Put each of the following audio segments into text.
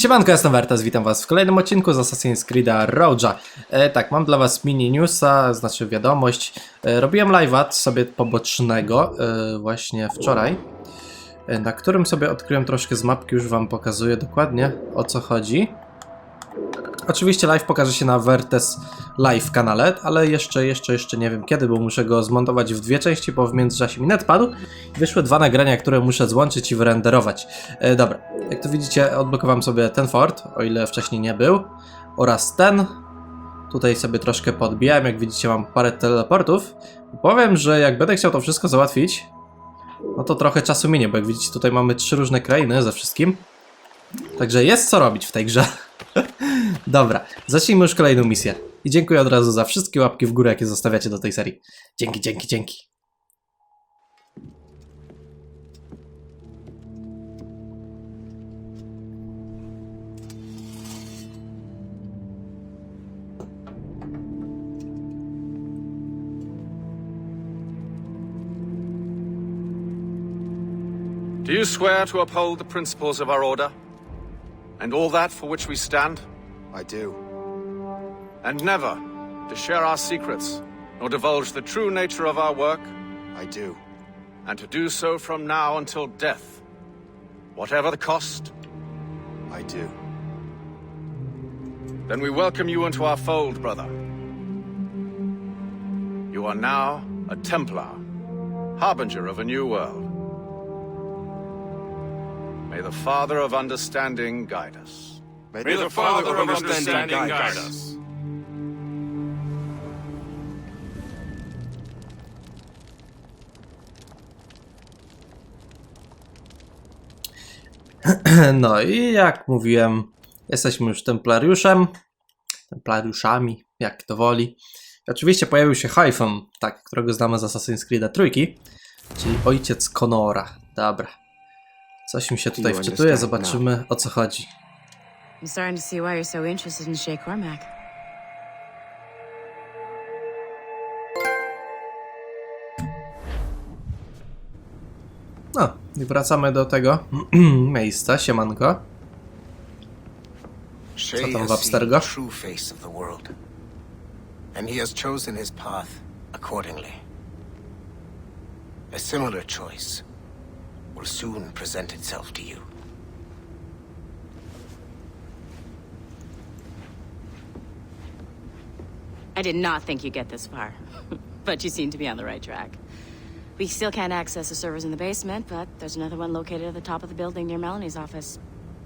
Siemanko, jestem Wertes, witam was w kolejnym odcinku z Assassin's Creed'a Road'a. E, tak, mam dla was mini newsa, znaczy wiadomość. E, robiłem live'a sobie pobocznego e, właśnie wczoraj, e, na którym sobie odkryłem troszkę z mapki, już wam pokazuję dokładnie o co chodzi. Oczywiście live pokaże się na Vertes Live kanale, ale jeszcze, jeszcze, jeszcze nie wiem kiedy, bo muszę go zmontować w dwie części, bo w międzyczasie mi net padł. Wyszły dwa nagrania, które muszę złączyć i wyrenderować. E, dobra, jak tu widzicie, odblokowałem sobie ten fort, o ile wcześniej nie był, oraz ten. Tutaj sobie troszkę podbijałem, jak widzicie mam parę teleportów. Powiem, że jak będę chciał to wszystko załatwić, no to trochę czasu minie, bo jak widzicie tutaj mamy trzy różne krainy ze wszystkim. Także jest co robić w tej grze. Dobra, zacznijmy już kolejną misję. I dziękuję od razu za wszystkie łapki w górę, jakie zostawiacie do tej serii. Dzięki, dzięki, dzięki. Do you swear to uphold the principles of our order? And all that for which we stand? I do. And never to share our secrets, nor divulge the true nature of our work? I do. And to do so from now until death? Whatever the cost? I do. Then we welcome you into our fold, brother. You are now a Templar, harbinger of a new world. May the Father of Understanding guide us. May, May the Father of understanding guide us. No i jak mówiłem, jesteśmy już templariuszem, templariuszami, jak to woli. I oczywiście pojawił się Hypham, tak, którego znamy z Assassin's Creed trójki, czyli ojciec Conora. Dobra. Coś mi się tutaj wczytuje, zobaczymy o co chodzi. I'm starting to see why you're so interested in Shay Cormac. No, i wracamy do tego miejsca, siemanko. Shay tam w has seen Abstergo? the true face of the world, and he has chosen his path accordingly. A similar choice will soon present itself to you. I did not think you'd get this far, but you seem to be on the right track. We still can't access the servers in the basement, but there's another one located at the top of the building near Melanie's office.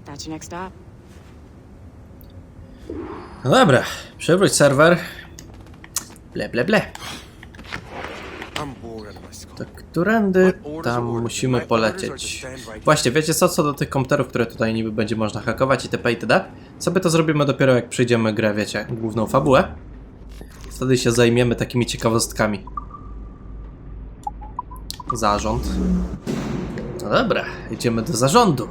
That's your next stop. No dobra, przywróć serwer. Ble, ble, ble. I'm bored my skull. To którędy tam musimy polecieć? Właśnie, wiecie co, co do tych komputerów, które tutaj niby będzie można hakować itp. itd. Sobie to zrobimy dopiero jak przejdziemy grę, wiecie, główną fabułę. Wtedy się zajmiemy takimi ciekawostkami. Zarząd. No dobra, idziemy do zarządu.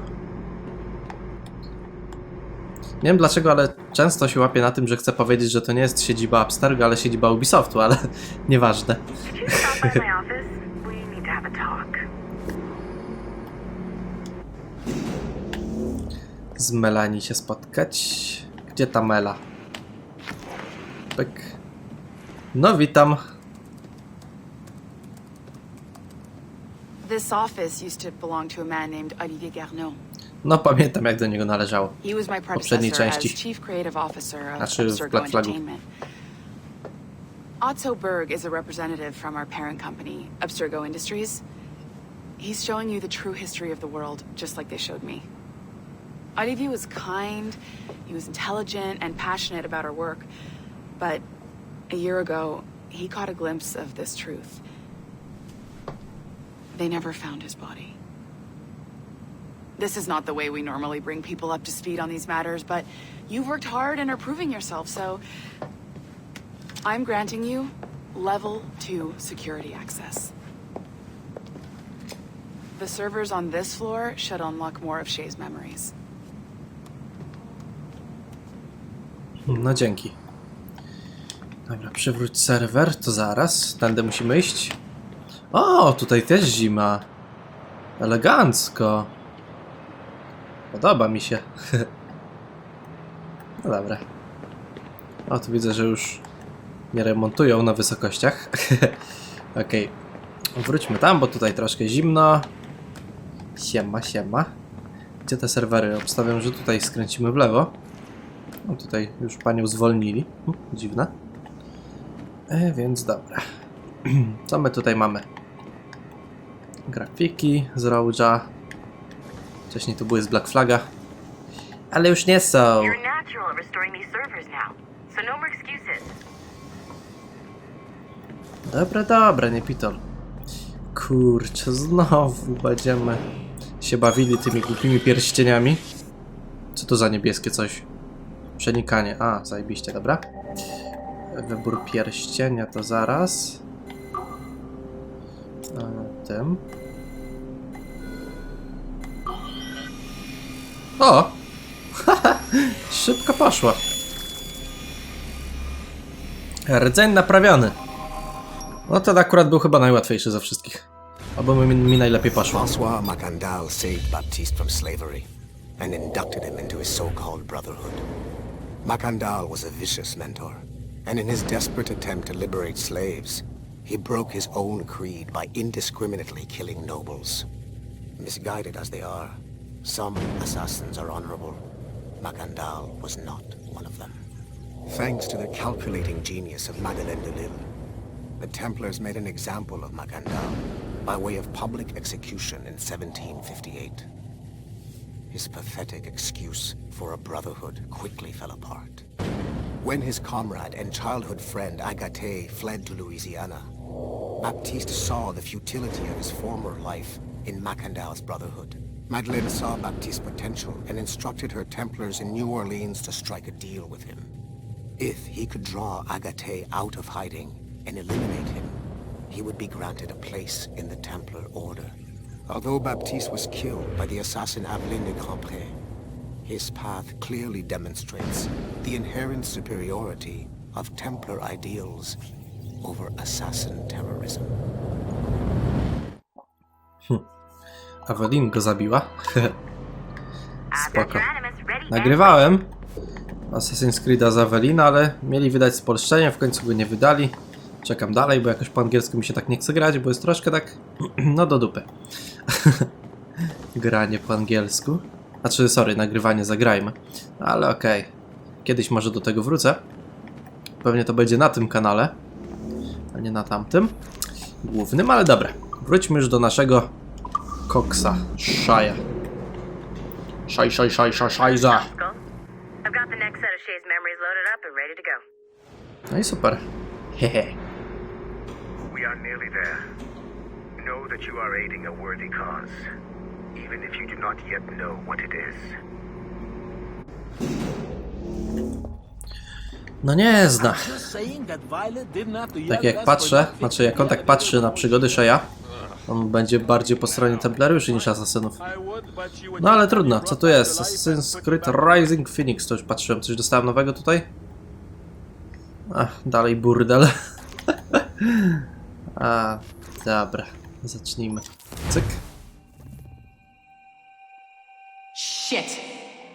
Nie wiem dlaczego, ale często się łapię na tym, że chcę powiedzieć, że to nie jest siedziba Abstergo, ale siedziba Ubisoftu, ale nieważne. Z Melanie się spotkać. Gdzie ta Mela? Pyk. No witam. This office used to belong to a man named Olivier Garneau. No pamiętam jak do niego należało. He was my Poprzedniej części. Chief Creative Officer of Znaczy w Black Flagu. Otto Berg is a representative from our parent company, Abstergo Industries. He's showing you the true history of the world, just like they showed me. Olivier was kind, he was intelligent and passionate about her work, but a year ago, he caught a glimpse of this truth. They never found his body. This is not the way we normally bring people up to speed on these matters, but you've worked hard and are proving yourself, so I'm granting you level 2 security access. The servers on this floor should unlock more of Shay's memories. No dzięki. Dobra, przywróć serwer, to zaraz. Tędy musimy iść. O, tutaj też zima. Elegancko. Podoba mi się. No dobra. O, tu widzę, że już nie remontują na wysokościach. Okej. Wróćmy tam, bo tutaj troszkę zimno. Siema, siema. Gdzie te serwery? Obstawiam, że tutaj skręcimy w lewo. No tutaj już panią zwolnili. Hm, dziwne. E, więc dobra. Co my tutaj mamy? Grafiki z Roja. Wcześniej to były z Black Flaga. Ale już nie są. No. Dobra, dobra, nie pitol. Kurczę, znowu będziemy się bawili tymi głupimi pierścieniami. Co to za niebieskie coś? Przenikanie. A, zajebiście, dobra. Wybór pierścienia to zaraz. Tym. O! Szybko poszło. Rdzeń naprawiony. No ten akurat był chyba najłatwiejszy ze wszystkich. Albo mi, mi najlepiej poszło. Francois Macandal saved Baptiste from slavery and inducted him into his so-called brotherhood. Macandal was a vicious mentor, and in his desperate attempt to liberate slaves, he broke his own creed by indiscriminately killing nobles. Misguided as they are, some assassins are honorable. Macandal was not one of them. Thanks to the calculating genius of Madeleine de Lille, the Templars made an example of Macandal by way of public execution in 1758. His pathetic excuse for a brotherhood quickly fell apart. When his comrade and childhood friend Agate fled to Louisiana, Baptiste saw the futility of his former life in Macandal's brotherhood. Madeleine saw Baptiste's potential and instructed her Templars in New Orleans to strike a deal with him. If he could draw Agate out of hiding and eliminate him, he would be granted a place in the Templar Order. Although Baptiste was killed by the assassin Aveline de Grandpré, his path clearly demonstrates the inherent superiority of Templar ideals over assassin terrorism. Hmm. Evelyn go zabiła. I've Spoko. your animus ready and Nagrywałem Assassin's Creed'a z Evelyn, ale mieli wydać spolszczenie, w końcu go nie wydali. Czekam dalej, bo jakoś po angielsku mi się tak nie chce grać, bo jest troszkę tak, no do dupy. Granie po angielsku. Znaczy, sorry, nagrywanie zagrajmy. Ale okej. Kiedyś może do tego wrócę. Pewnie to będzie na tym kanale, a nie na tamtym. Głównym, ale dobra. Wróćmy już do naszego koksa. Szaja. Szaj, szaj, szaj, szaj, szajza. No i super. Hehe. Nearly there. Know that you are aiding a worthy cause, even if you do not yet know what it is. No nie zna. Tak jak patrzę, znaczy jak on tak patrzy na przygody Sheya, on będzie bardziej po stronie Templariuszy niż Asasynów. No ale trudno, co tu jest? Assassin's Creed Rising Phoenix, to już patrzyłem, coś dostałem nowego tutaj? Ach, dalej burdel. A, dobra, zacznijmy. Cyk. Shit.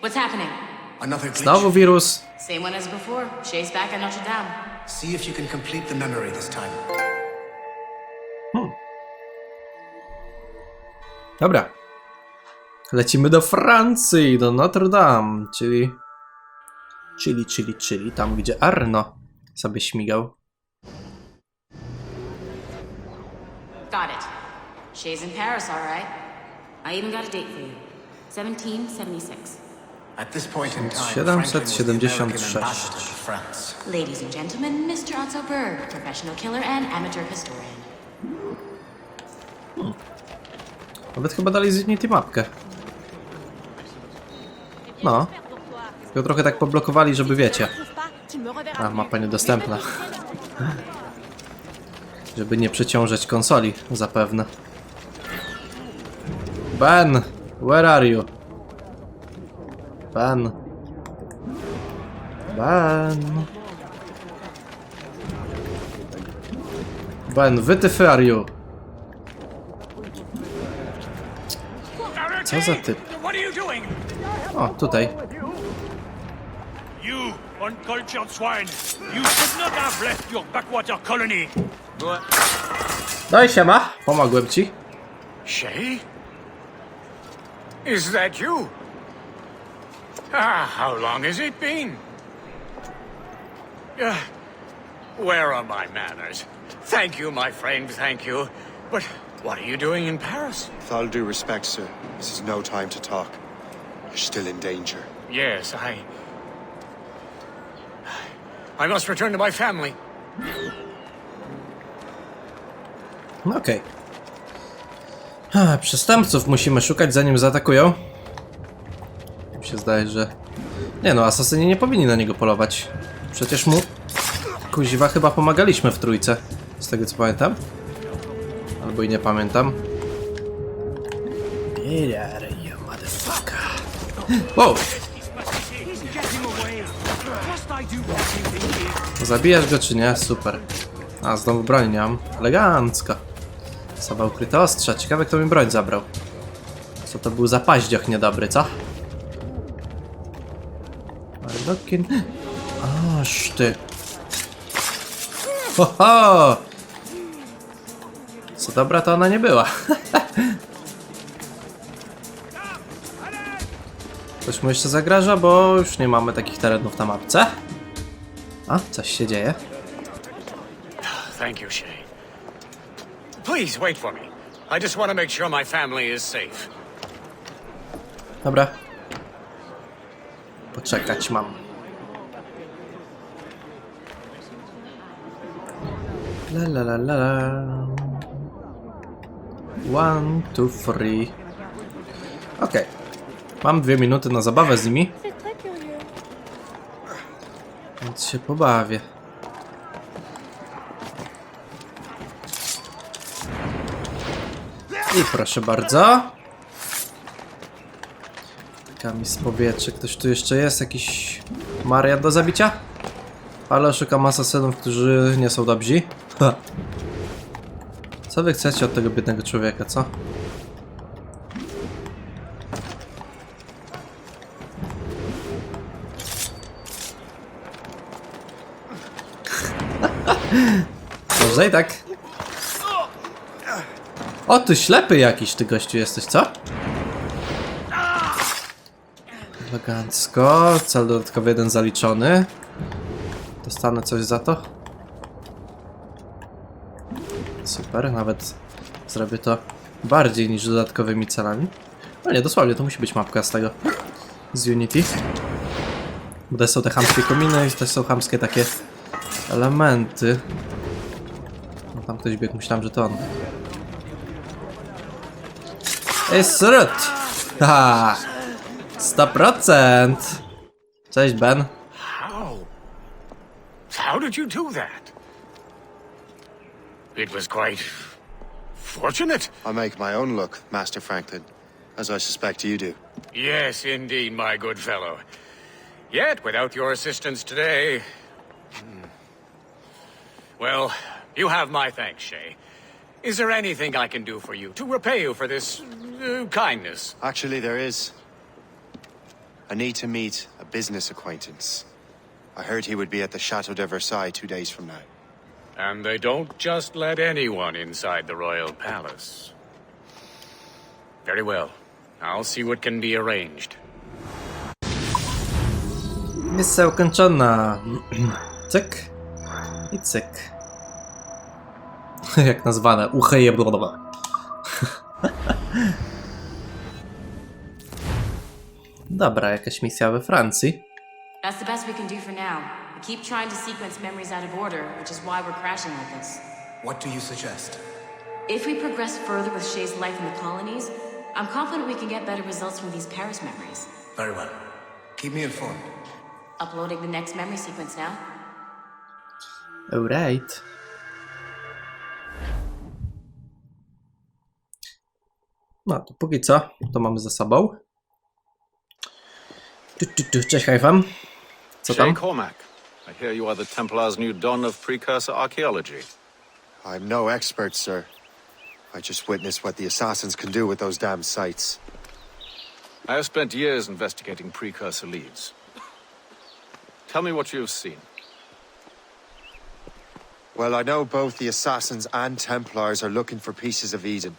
What's happening? Another glitch. Znowu wirus. Same one as before. Shay's back at Notre Dame. See if you can complete the memory this time. Dobra. Lecimy do Francji, do Notre Dame, czyli... Czyli, czyli, czyli tam, gdzie Arno sobie śmigał. Got it. Shay's in Paris, all right. I even got a date for you. 1776. At this point in time, Franklin was the American 776. ambassador to France. Ladies and gentlemen, Mr. Otto Berg, professional killer and amateur historian. Nawet chyba dali z Unity mapkę. No. Tylko trochę tak poblokowali, żeby wiecie. A, mapa niedostępna. Żeby nie przeciążać konsoli, zapewne. Ben! Where are you? Ben. Ben. Ben, wytyfy are you? Co za typ? O, tutaj. You uncultured swine! You should not have left your backwater colony! No i siema, pomogłem ci. Shay? Is that you? Ah, how long has it been? Uh, where are my manners? Thank you, my friend, thank you. But what are you doing in Paris? With all due respect, sir, this is no time to talk. You're still in danger. Yes, I. I must return to my family. No okej. Okay. Przestępców musimy szukać zanim zaatakują. Mi się zdaje, że... Nie no, asasyni nie powinni na niego polować. Przecież mu... Kuziwa chyba pomagaliśmy w trójce. Z tego co pamiętam. Albo i nie pamiętam. Wow! Zabijasz go czy nie? Super. A, znowu broń nie mam. Elegancko. Saba ukryte ostrza. Ciekawe kto mi broń zabrał. Co to był za paździoch niedobry, co? Ardokin... Aż ty. Ho, ho! Co dobra to ona nie była. Coś mu jeszcze zagraża, bo już nie mamy takich terenów na mapce. A, coś się dzieje. Thank you, Shay. Please wait for me. I just want to make sure my family is safe. Dobra. Poczekać mam. La la la la la. One, two, three. Okej. Mam dwie minuty na zabawę z nimi. Więc się pobawię. I proszę bardzo. Kami z powietrza. Ktoś tu jeszcze jest? Jakiś Maria do zabicia? Ale szukam asasynów, którzy nie są dobrzy. Co wy chcecie od tego biednego człowieka, co? Może i tak. O, ty ślepy jakiś, ty gościu jesteś, co? Elegancko. Cel dodatkowy jeden zaliczony. Dostanę coś za to. Super, nawet zrobię to bardziej niż dodatkowymi celami. No nie, dosłownie, to musi być mapka z tego. Z Unity. Bo też są te chamskie kominy i też są chamskie takie elementy. No tam ktoś biegł, myślałem, że to on. Ej, srut! Ha! 100%! Cześć, Ben. How? How did you do that? It was quite fortunate. I make my own luck, Master Franklin, as I suspect you do. Yes, indeed, my good fellow. Yet, without your assistance today. hmm. Well, you have my thanks, Shay. Is there anything I can do for you to repay you for this uh, kindness? Actually, there is. I need to meet a business acquaintance. I heard he would be at the Chateau de Versailles two days from now. And they don't just let anyone inside the royal palace. Very well. I'll see what can be arranged. Misja ukończona. cyk. I cyk. Jak nazwane? Ucheje blablabla. Dobra, jakaś misja we Francji. That's the best we can do for now. We keep trying to sequence memories out of order, which is why we're crashing like this. What do you suggest? If we progress further with Shay's life in the colonies, I'm confident we can get better results from these Paris memories. Very well. Keep me informed. Uploading the next memory sequence now. Oh, Alright. No to póki co, to mamy za sobą. Tu, tu, tu. Cześć, Hajfam. Co tam? Cormac, I hear you are the Templar's new don of precursor archaeology. I'm no expert, sir. I just witnessed what the assassins can do with those damn sites. I have spent years investigating precursor leads. Tell me what you have seen. Well, I know both the Assassins and Templars are looking for pieces of Eden.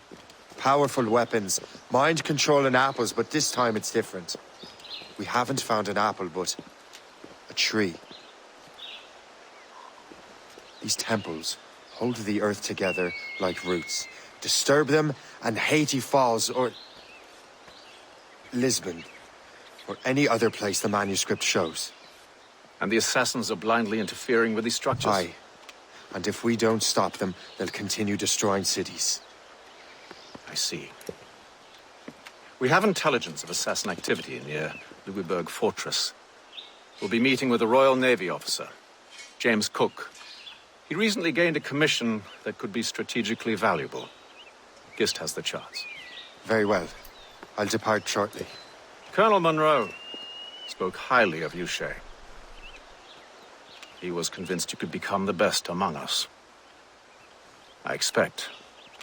Powerful weapons, mind controlling apples, but this time it's different. We haven't found an apple, but a tree. These temples hold the earth together like roots. Disturb them, and Haiti falls, or Lisbon, or any other place the manuscript shows. And the assassins are blindly interfering with these structures? Aye. And if we don't stop them, they'll continue destroying cities. I see. We have intelligence of assassin activity near Louisburg Fortress. We'll be meeting with a Royal Navy officer, James Cook. He recently gained a commission that could be strategically valuable. Gist has the charts. Very well. I'll depart shortly. Colonel Monroe spoke highly of you, Shay. He was convinced you could become the best among us. I expect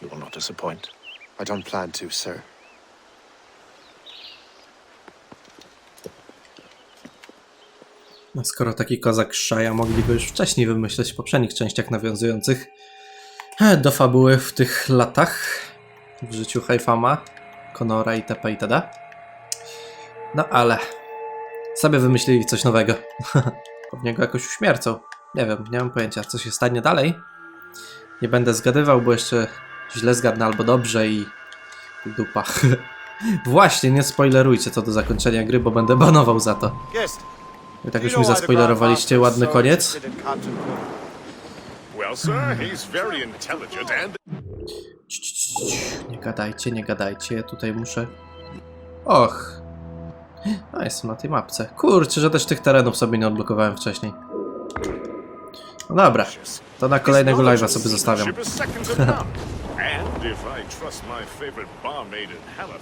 you will not disappoint. I don't plan to, sir. No, skoro taki kozak szaja, mogli go już wcześniej wymyśleć w poprzednich częściach nawiązujących e, do fabuły w tych latach w życiu Haifama, Conora itp. itd. No ale sobie wymyślili coś nowego. Pewnie go jakoś uśmiercą. Nie wiem, nie mam pojęcia, co się stanie dalej. Nie będę zgadywał, bo jeszcze źle zgadnę albo dobrze i dupa. Właśnie, nie spoilerujcie co do zakończenia gry, bo będę banował za to. Guest. Wy tak już mi zaspoilerowaliście, ładny koniec. Cii, cii, cii, Nie gadajcie, nie gadajcie, ja tutaj muszę... Och. A, jestem na tej mapce. Kurczę, że też tych terenów sobie nie odblokowałem wcześniej. No dobra, to na kolejnego live'a sobie zostawiam. I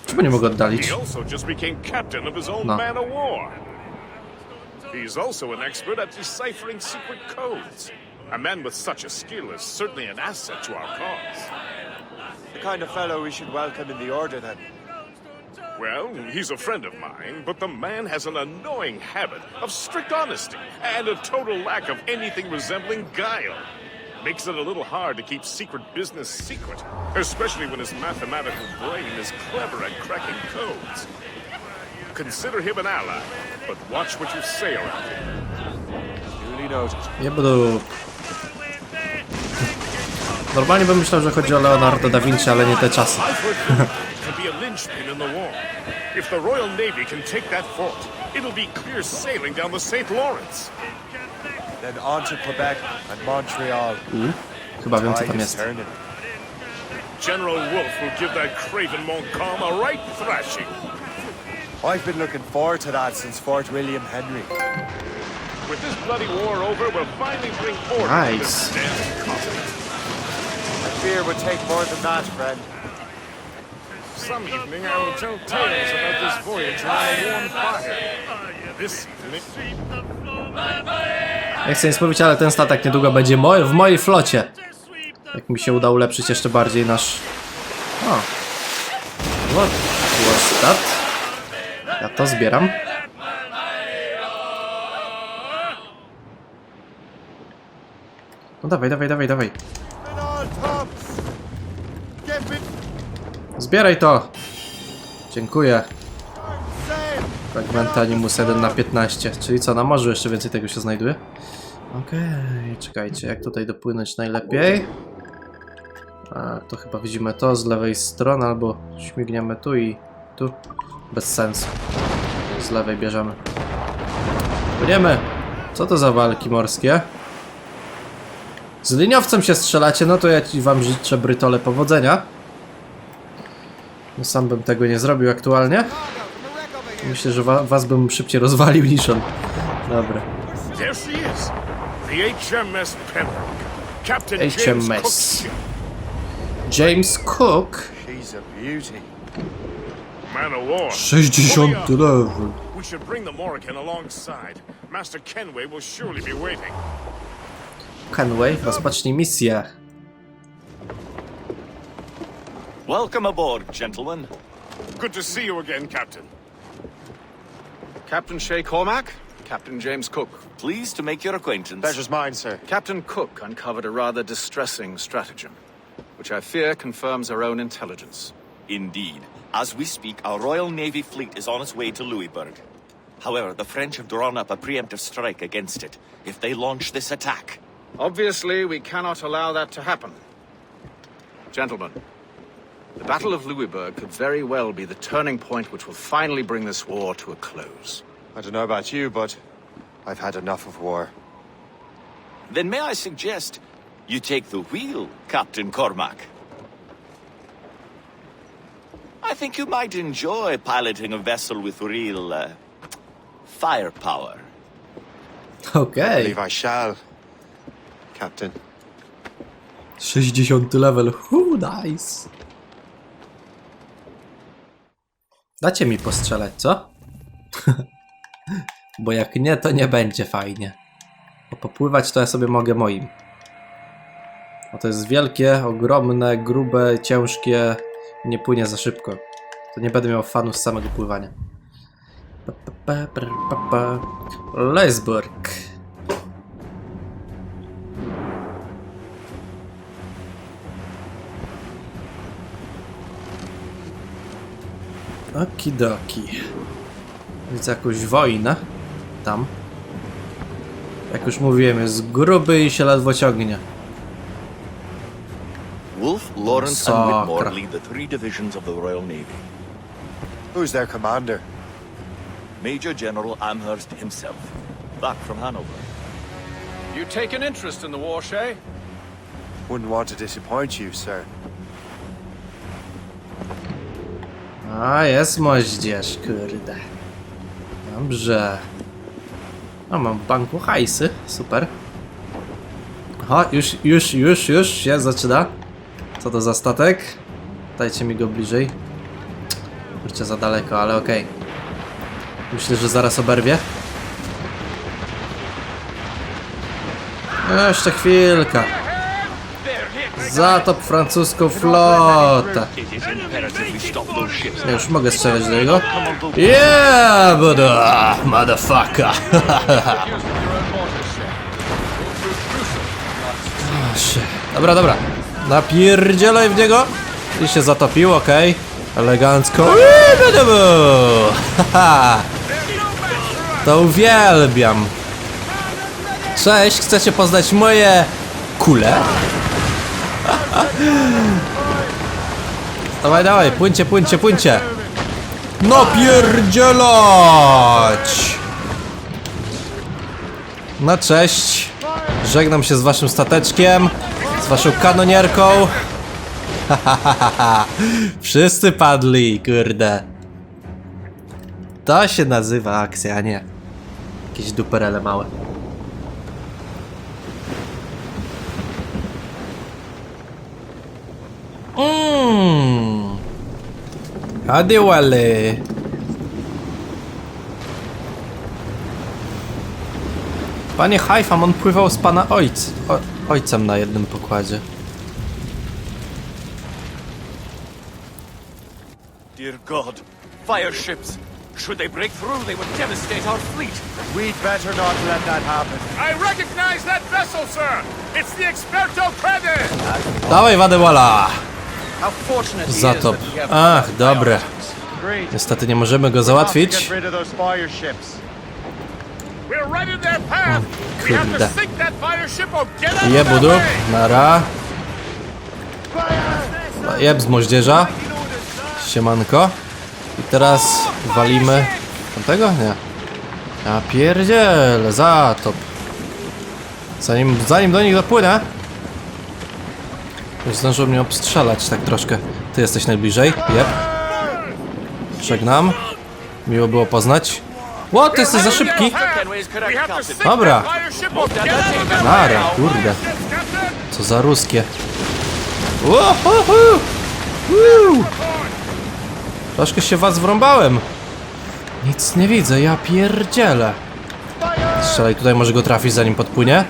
Czemu nie mogę oddalić? he He's also an expert at deciphering secret codes. A man with such a skill is certainly an asset to our cause. The kind of fellow we should welcome in the Order, then. Well, he's a friend of mine, but the man has an annoying habit of strict honesty and a total lack of anything resembling guile. Makes it a little hard to keep secret business secret, especially when his mathematical brain is clever at cracking codes. Consider him an ally, but watch what you say around him. Duly noted. Nie budu... Normalnie bym myślał, że chodzi o Leonardo da Vinci, ale nie te czasy. I've heard Philip can be a linchpin in the war. If the Royal Navy can take that fort, it'll be clear sailing down the St. Lawrence. Then on to Quebec and Montreal. Chyba wiem, co tam jest. General Wolfe will give that craven Montcalm a right thrashing. I've been looking forward to that since Fort William Henry. With this bloody war over, we'll finally bring order to Nice. this damn continent. I fear would take more than that, friend. Some evening I will tell tales about this voyage around a warm fire. This. Nie chcę nic mówić, ale ten statek niedługo będzie moj w mojej flocie. Jak mi się uda ulepszyć jeszcze bardziej nasz... O. What was that? To zbieram. No dawaj, dawaj, dawaj, dawaj. Zbieraj to! Dziękuję. sail! Fragmenty Animus 1 na 15. Czyli co, na morzu jeszcze więcej tego się znajduje? Okej, czekajcie, jak tutaj dopłynąć najlepiej? A, to chyba widzimy to z lewej strony, albo śmigniemy tu i tu. Bez sensu. Z lewej bierzemy. Płyniemy! Co to za walki morskie? Z liniowcem się strzelacie, no to ja ci wam życzę Brytole powodzenia. No sam bym tego nie zrobił aktualnie. Myślę, że wa was bym szybciej rozwalił niż on. Dobra. There she is! The HMS Pembroke. Captain James HMS. James Cook. She's a beauty. Man of war. 60 Hurry up. level. We should bring the Morrigan alongside. Master Kenway will surely be waiting. Kenway, rozpocznij misję. Welcome aboard, gentlemen. Good to see you again, Captain. Captain Shay Cormac? Captain James Cook. Pleased to make your acquaintance. Pleasure's mine, sir. Captain Cook uncovered a rather distressing stratagem, which I fear confirms our own intelligence. Indeed. As we speak, our Royal Navy fleet is on its way to Louisburg. However, the French have drawn up a preemptive strike against it. If they launch this attack, Obviously, we cannot allow that to happen. Gentlemen, the Battle of Louisburg could very well be the turning point which will finally bring this war to a close. I don't know about you, but I've had enough of war. then may I suggest you take the wheel, Captain Cormac? I think you might enjoy piloting a vessel with real, uh, firepower. I Okej. believe I shall, Captain. 60 level. Huu, nice. Dacie mi postrzelać, co? Bo jak nie, to nie będzie fajnie. Bo popływać to ja sobie mogę moim. A to jest wielkie, ogromne, grube, ciężkie. Nie płynie za szybko. To nie będę miał fanu z samego pływania. Leisburg. Okidoki. Widzę jakąś wojnę. Tam. Jak już mówiłem, jest gruby i się ledwo ciągnie. Wolf, Lawrence, and Whitmore lead the three divisions of the Royal Navy. Who's their commander? Major General Amherst himself, back from Hanover. You take an interest in the war, Shay? Wouldn't want to disappoint you, sir. A, jest moździerz, kurde. Dobrze. A, mam w banku hajsy, super. Aha, już, już, już, już się zaczyna. Co to za statek? Dajcie mi go bliżej. Kurczę, za daleko, ale okej. Myślę, że zaraz oberwie. Jeszcze chwilkę. Zatop francuską flotę. Ja już mogę strzelać do niego. Yeah, buda, motherfucker. O, shit. Dobra, dobra. Napierdzielaj w niego. I się zatopił, okej. Elegancko. Budu, bu. Haha. To uwielbiam. Cześć, chcecie poznać moje kule? Dawaj, dawaj, płyńcie, płyńcie, płyńcie. No pierdzielać! No cześć. Żegnam się z waszym stateczkiem, z waszą kanonierką. Wszyscy padli, kurde. To się nazywa akcja, a nie jakieś duperele małe. Mmm. Panie Haifam, on pływał z pana ojc, o, ojcem na jednym pokładzie. Dear God, fire ships! Should they break through, they would devastate our fleet. We'd better not let that happen. I recognize that vessel, sir! It's the Experto Crede! Dawaj Wadewala! How fortunate Zatop. Ach, dobre. Niestety nie możemy go Have to załatwić. Je their budu. Nara. Jeb z moździerza. Siemanko. I teraz walimy... Tamtego? Nie. Ja pierdzielę, zatop. Zanim, zanim do nich dopłynę... Już zdążył mnie obstrzelać tak troszkę. Ty jesteś najbliżej. Jeb. Żegnam. Miło było poznać. Ło, ty jesteś za szybki. Dobra. Nara, kurde. Co za ruskie. Troszkę się was wrąbałem. Nic nie widzę, ja pierdzielę. Strzelaj, tutaj może go trafić zanim podpłynie.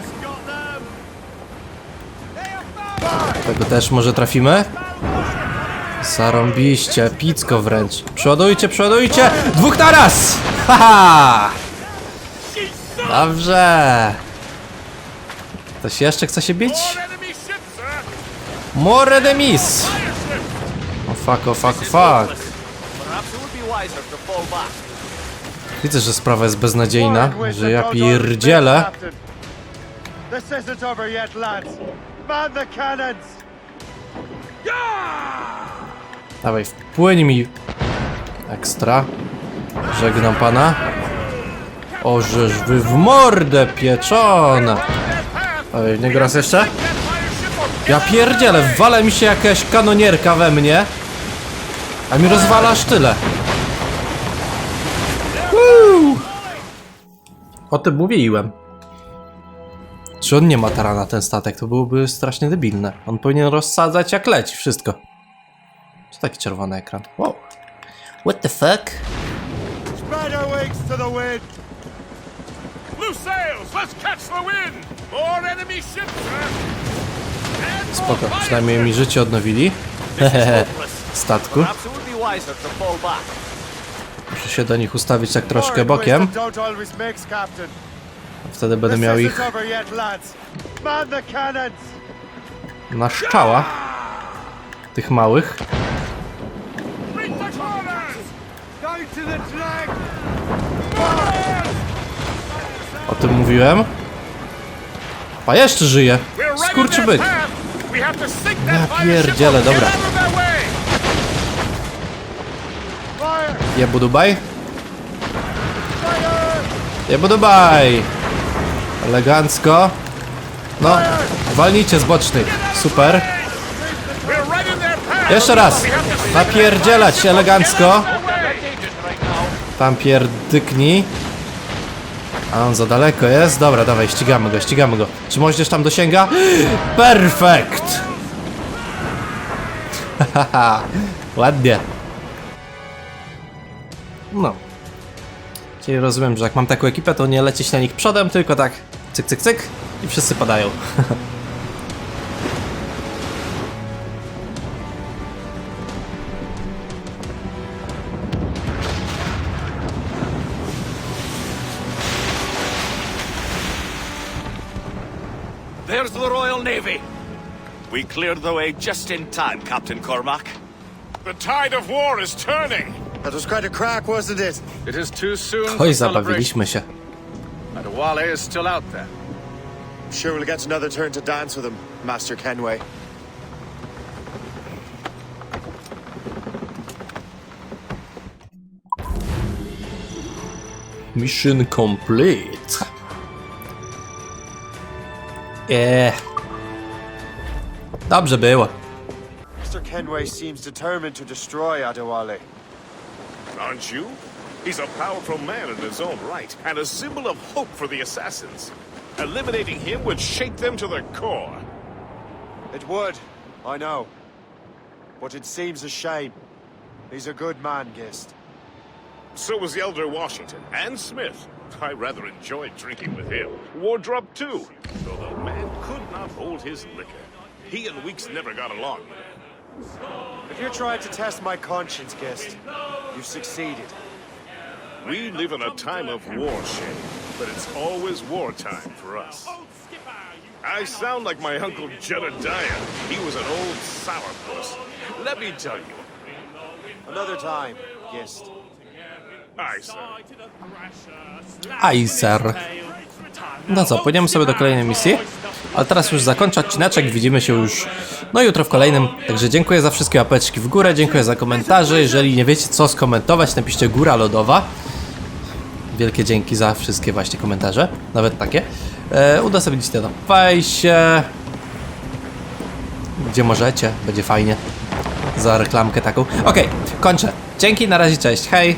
Tego też może trafimy. Zarąbiście, picko wręcz. Przodujcie, przodujcie! Dwóch naraz! Haha! Dobrze. Ktoś jeszcze chce się bić? More enemies! O fuck, o fuck, o fuck. Wiser to fall back. Widzę, że sprawa jest beznadziejna, że ja pierdzielę. This isn't over yet, lads. Man the cannons! Dawaj, wpłyń mi. Ekstra. Żegnam pana. O, żeż wy w mordę pieczona. Oj, niego raz jeszcze? Ja pierdzielę, wala mi się jakaś kanonierka we mnie. A mi rozwala sztyle. Woo! O tym mówiłem. Czy on nie ma tarana ten statek? To byłoby strasznie debilne. On powinien rozsadzać jak leci wszystko. Co taki czerwony ekran? Wow. What the fuck? Spread our wings to the wind! Loose sails! Let's catch the wind! More enemy ships, Spoko, przynajmniej mi życie odnowili. Hehehe. Statku. Muszę się do nich ustawić tak troszkę bokiem. Wtedy będę miał ich na szczała. Tych małych. O tym mówiłem. A jeszcze żyje. Skurczybyk. Ja pierdzielę, dobra. Jebu Dubaj. Jebu Dubaj. Elegancko. No, walnijcie z bocznych. Super. We're right in their path! Jeszcze raz. Napierdzielać elegancko. Tam pierdyknij. A on za daleko jest? Dobra, dawaj, ścigamy go, ścigamy go. Czy możesz tam dosięga? Perfekt! Haha, ładnie. No. Czyli rozumiem, że jak mam taką ekipę, to nie lecieć na nich przodem, tylko tak cyk, cyk, cyk i wszyscy padają. We cleared the way just in time, Captain Cormac. The tide of war is turning! That was quite a crack, wasn't it? It is too soon Oj, for celebration. zabawiliśmy się. Adewale is still out there. I'm Sure we'll get another turn to dance with him, Master Kenway. Mission complete. Eh. Eee. Dobrze było. Mr. Kenway seems determined to destroy Adewale. Aren't you? He's a powerful man in his own right, and a symbol of hope for the assassins. Eliminating him would shake them to their core. It would, I know. But it seems a shame. He's a good man, Gist. So was the Elder Washington and Smith. I rather enjoyed drinking with him. Wardrop, too, though the man could not hold his liquor. He and Weeks never got along. If you're trying to test my conscience, guest, you've succeeded. We live in a time of war, Shay, but it's always wartime for us. I sound like my uncle Jedediah. He was an old sourpuss. Let me tell you. Another time, guest. Aye, sir. Aj, ser. No co, płyniemy sobie do kolejnej misji. Ale teraz już zakończę odcineczek, widzimy się już no jutro w kolejnym. Także dziękuję za wszystkie łapeczki w górę, dziękuję za komentarze. Jeżeli nie wiecie co skomentować, napiszcie góra lodowa. Wielkie dzięki za wszystkie właśnie komentarze, nawet takie. E, udostępnić to na fejsie. Gdzie możecie, będzie fajnie. Za reklamkę taką. Okej, kończę. Dzięki, na razie, cześć, hej!